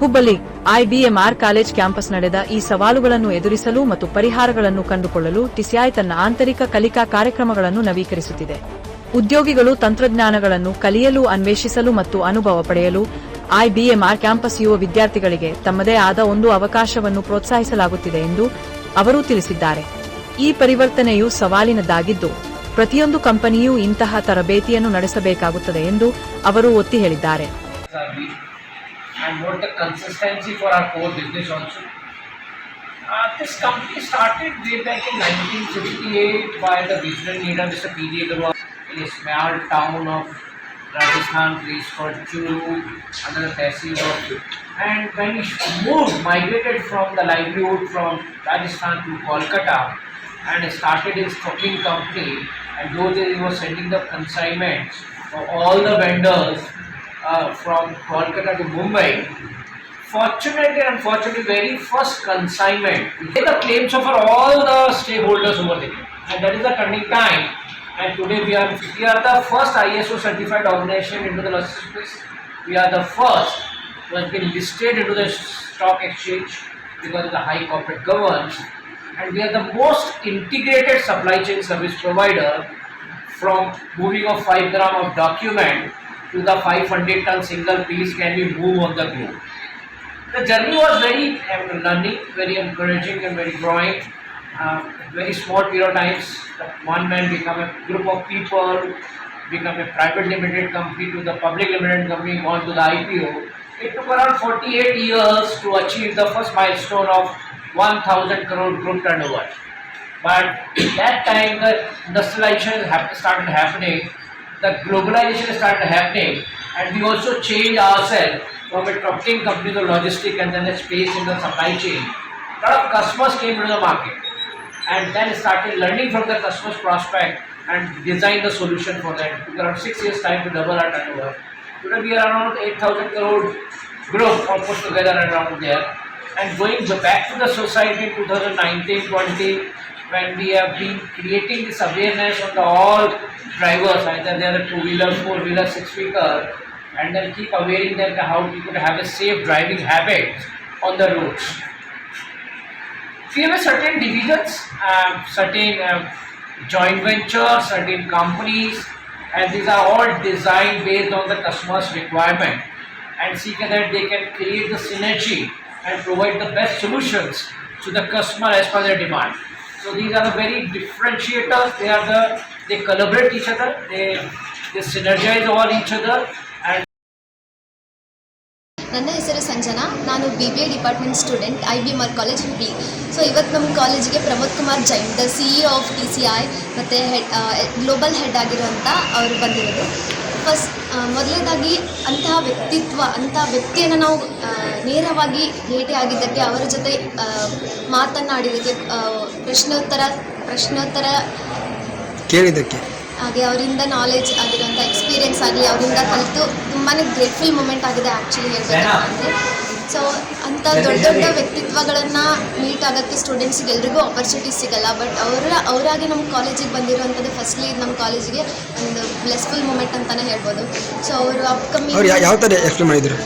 Hubballi ಐಬಿಎಂಆರ್ college campus ನಡೆದ ಈ ಸವಾಲುಗಳನ್ನು ಎದುರಿಸಲು ಮತ್ತು ಪರಿಹಾರಗಳನ್ನು ಕಂಡುಕೊಳ್ಳಲು ಟಿಸಿಐ ತನ್ನ ಆಂತರಿಕ ಕಲಿಕಾ ಕಾರ್ಯಕ್ರಮಗಳನ್ನು ನವೀಕರಿಸುತ್ತಿದೆ. ಉದ್ಯೋಗಿಗಳು ತಂತ್ರಜ್ಞಾನಗಳನ್ನು ಕಲಿಯಲು, ಅನ್ವೇಷಿಸಲು ಮತ್ತು ಅನುಭವ ಪಡೆಯಲು ಐಬಿಎಂಆರ್ ಕ್ಯಾಂಪಸ್ ಯುವ ವಿದ್ಯಾರ್ಥಿಗಳಿಗೆ ತಮ್ಮದೇ ಆದ ಒಂದು ಅವಕಾಶವನ್ನು ಪ್ರೋತ್ಸಾಹಿಸಲಾಗುತ್ತಿದೆ ಎಂದು ಅವರು ತಿಳಿಸಿದ್ದಾರೆ. ಈ ಪರಿವರ್ತನೆಯು ಸವಾಲಿನದ್ದಾಗಿದ್ದು ಪ್ರತಿಯೊಂದು ಕಂಪನಿಯೂ ಇಂತಹ ತರಬೇತಿಯನ್ನು ನಡೆಸಬೇಕಾಗುತ್ತದೆ ಎಂದು ಅವರು ಒತ್ತಿ ಹೇಳಿದ್ದಾರೆ. And what the consistency for our core business also. Uh, this company started way back in 1958 by the visionary leader Mr. P.J. Agarwal in a small town of Rajasthan, place called Churu, under the of. And when he moved, migrated from the livelihood from Rajasthan to Kolkata and started his trucking company, and those days he was sending the consignments for all the vendors uh, from Kolkata to Mumbai. Fortunately unfortunately, very first consignment, they the claims of all the stakeholders over there, and that is the turning time. And today we are we are the first ISO certified organization into the logistics space. We are the first who has been listed into the stock exchange because of the high corporate governance, and we are the most integrated supply chain service provider from moving of 5 gram of document to the 500 ton single piece can be moved on the globe. The journey was very um, learning, very encouraging and very growing. Um, very small period of times, one man become a group of people, become a private limited company to the public limited company, on to the IPO. It took around 48 years to achieve the first milestone of 1000 crore group turnover. But that time the industrialization started happening, the globalization started happening, and we also changed ourselves from a trucking company to logistic and then a space in the supply chain. A lot of customers came into the market and then started learning from the customer's prospect and design the solution for that. It took around six years time to double our turnover. Today we are around 8,000 crore group all put together around there. And going back to the society in 2019-20 when we have been creating this awareness on the all drivers, either they are two-wheeler, four-wheeler, six-wheeler, and then keep awareing them how we could have a safe driving habit on the roads. We have a certain divisions, um, certain um, joint ventures, certain companies, and these are all designed based on the customer's requirement and see that they can create the synergy and provide the best solutions to the customer as per their demand. So, these are the very differentiators. They are the, they collaborate each other. They they synergize over each other and ನನ್ನ ಹೆಸರು ಸಂಜನಾ ನಾನು B B A department student I B M R college B so ಇವತ್ತು ನಮ್ಮ ಕಾಲೇಜಿಗೆ Pramod Kumar Jain the C E of T C I ಮತ್ತು head global head ಆಗಿರುವಂಥ ಅವರು ಬಂದಿರೋದು ಫಸ್ಟ್ ಮೊದಲನೇದಾಗಿ ಅಂತಹ ವ್ಯಕ್ತಿತ್ವ, ಅಂತಹ ವ್ಯಕ್ತಿಯನ್ನು ನಾವು ನೇರವಾಗಿ ಭೇಟಿ ಆಗಿದ್ದಕ್ಕೆ ಅವರ ಜೊತೆ ಮಾತನ್ನಾಡಿದಕ್ಕೆ ಮಾತನಾಡಿದ್ದಕ್ಕೆ ಪ್ರಶ್ನೋತ್ತರ ಪ್ರಶ್ನೋತ್ತರ ಕೇಳಿದ್ದಕ್ಕೆ. ಹಾಗೆ ಅವರಿಂದ ನಾಲೆಜ್ ಆಗಿರುವಂಥ ಎಕ್ಸ್ಪೀರಿಯೆನ್ಸ್ ಆಗಲಿ ಅವರಿಂದ ಕಲಿತು ತುಂಬಾ ಗ್ರೇಟ್ಫುಲ್ ಮೂಮೆಂಟ್ ಆಗಿದೆ ಆ್ಯಕ್ಚುಲಿ ಹೇಳ್ಬೇಕಂತಂದರೆ ಸೊ ಅಂಥ ದೊಡ್ಡ ದೊಡ್ಡ ವ್ಯಕ್ತಿತ್ವಗಳನ್ನು ಮೀಟ್ ಆಗೋಕ್ಕೆ ಸ್ಟೂಡೆಂಟ್ಸಿಗೆ ಎಲ್ರಿಗೂ ಆಪರ್ಚುನಿಟಿ ಸಿಗಲ್ಲ. ಬಟ್ ಅವರ ಅವರಾಗಿ ನಮ್ಮ ಕಾಲೇಜಿಗೆ ಬಂದಿರುವಂಥದ್ದು ಫಸ್ಟ್ಲಿ ನಮ್ಮ ಕಾಲೇಜಿಗೆ ಒಂದು ಬ್ಲೆಸ್ಫುಲ್ ಮೂಮೆಂಟ್ ಅಂತಲೇ ಹೇಳ್ಬೋದು. ಸೊ ಅವರು ಅಪ್ಕಮಿಂಗ್ ಯಾವ ಥರ ಎಕ್ಸ್ಪ್ಲೇನ್ ಮಾಡಿದ್ರು?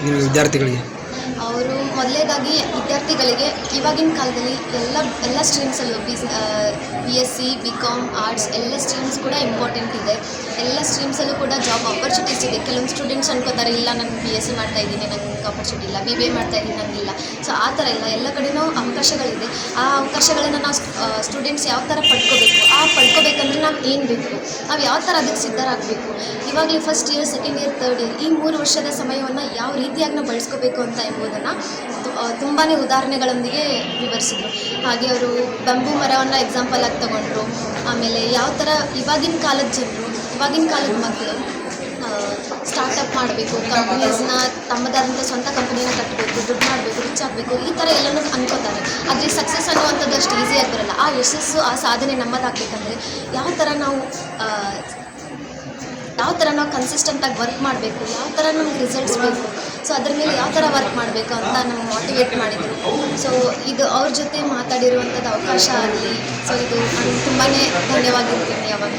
ವಿದ್ಯಾರ್ಥಿಗಳಿಗೆ. ಅವರು ಮೊದಲನೇದಾಗಿ ವಿದ್ಯಾರ್ಥಿಗಳಿಗೆ ಇವಾಗಿನ ಕಾಲದಲ್ಲಿ ಎಲ್ಲ ಎಲ್ಲ ಸ್ಟ್ರೀಮ್ಸಲ್ಲೂ B B S C B com arts ಎಲ್ಲ ಸ್ಟ್ರೀಮ್ಸ್ ಕೂಡ ಇಂಪಾರ್ಟೆಂಟ್ ಇದೆ. ಎಲ್ಲ ಸ್ಟ್ರೀಮ್ಸಲ್ಲೂ ಕೂಡ ಜಾಬ್ ಆಪರ್ಚುನಿಟೀಸ್ ಇದೆ. ಕೆಲವೊಂದು ಸ್ಟೂಡೆಂಟ್ಸ್ ಅನ್ಕೋತಾರೆ, ಇಲ್ಲ ನಾನು ಬಿ ಎಸ್ ಸಿ ಮಾಡ್ತಾ ಇದ್ದೀನಿ ನನಗೆ ಆಪರ್ಚುನಿಟಿ ಇಲ್ಲ. ಬಿ ಬಿ ಎ ಮಾಡ್ತಾ ಇದ್ದೀನಿ ನನಗಿಲ್ಲ ಸೊ ಆ ಥರ ಇಲ್ಲ ಎಲ್ಲ ಕಡೆಯೂ ಅವಕಾಶಗಳಿದೆ. ಆ ಅವಕಾಶಗಳನ್ನು ನಾವು ಸ್ಟೂಡೆಂಟ್ಸ್ ಯಾವ ಥರ ಪಡ್ಕೋಬೇಕು? ಆ ಪಡ್ಕೋಬೇಕಂದ್ರೆ ನಾವು ಏನು ಬೇಕು? ನಾವು ಯಾವ ಥರ ಅದಕ್ಕೆ ಸಿದ್ಧರಾಗಬೇಕು? ಇವಾಗಲೇ first year second year third year ಈ ಮೂರು ವರ್ಷದ ಸಮಯವನ್ನು ಯಾವ ರೀತಿಯಾಗಿ ನಾವು ಬಳಸ್ಕೋಬೇಕು ಅಂತ ಎಂಬುದನ್ನು ತುಂಬಾ ಉದಾಹರಣೆಗಳೊಂದಿಗೆ ವಿವರಿಸಿದರು. ಹಾಗೆ ಅವರು ಬಂಬು ಮರವನ್ನು ಎಕ್ಸಾಂಪಲ್ ಆಗಿ ತಗೊಂಡ್ರು. ಆಮೇಲೆ ಯಾವ ಥರ ಇವಾಗಿನ ಕಾಲದ ಜನರು, ಇವಾಗಿನ ಕಾಲದ ಮಕ್ಕಳು ಸ್ಟಾರ್ಟಪ್ ಮಾಡಬೇಕು ಕಂಪ್ನೀಸ್ನ ತಮ್ಮದಾದಂಥ ಸ್ವಂತ ಕಂಪ್ನಿನ ಕಟ್ಟಬೇಕು ದುಡ್ಡು ಮಾಡಬೇಕು ರಿಚ್ ಆಗಬೇಕು, ಈ ಥರ ಎಲ್ಲನೂ ಅನ್ಕೋತಾರೆ. ಆದರೆ ಸಕ್ಸಸ್ ಅನ್ನುವಂಥದ್ದು ಅಷ್ಟು ಈಸಿಯಾಗಿ ಬರಲ್ಲ. ಆ ಯಶಸ್ಸು, ಆ ಸಾಧನೆ ನಮ್ಮದಾಗಬೇಕಂದ್ರೆ ಯಾವ ಥರ ನಾವು ಯಾವ ಥರ ನಾವು ಕನ್ಸಿಸ್ಟೆಂಟಾಗಿ ವರ್ಕ್ ಮಾಡಬೇಕು, ಯಾವ ಥರ ನಮ್ಗೆ ರಿಸಲ್ಟ್ಸ್ ಬೇಕು ಸೊ ಅದ್ರ ಮೇಲೆ ಯಾವ ಥರ ವರ್ಕ್ ಮಾಡಬೇಕು ಅಂತ ನಮ್ಗೆ ಮೋಟಿವೇಟ್ ಮಾಡಿದರು. ಸೊ ಇದು ಅವ್ರ ಜೊತೆ ಮಾತಾಡಿರುವಂಥದ್ದು ಅವಕಾಶ ಆಗಲಿ. ಸೊ ಇದು ನಾನು ತುಂಬಾ ಧನ್ಯವಾಗಿರ್ತೀನಿ ಯಾವಾಗಲೂ.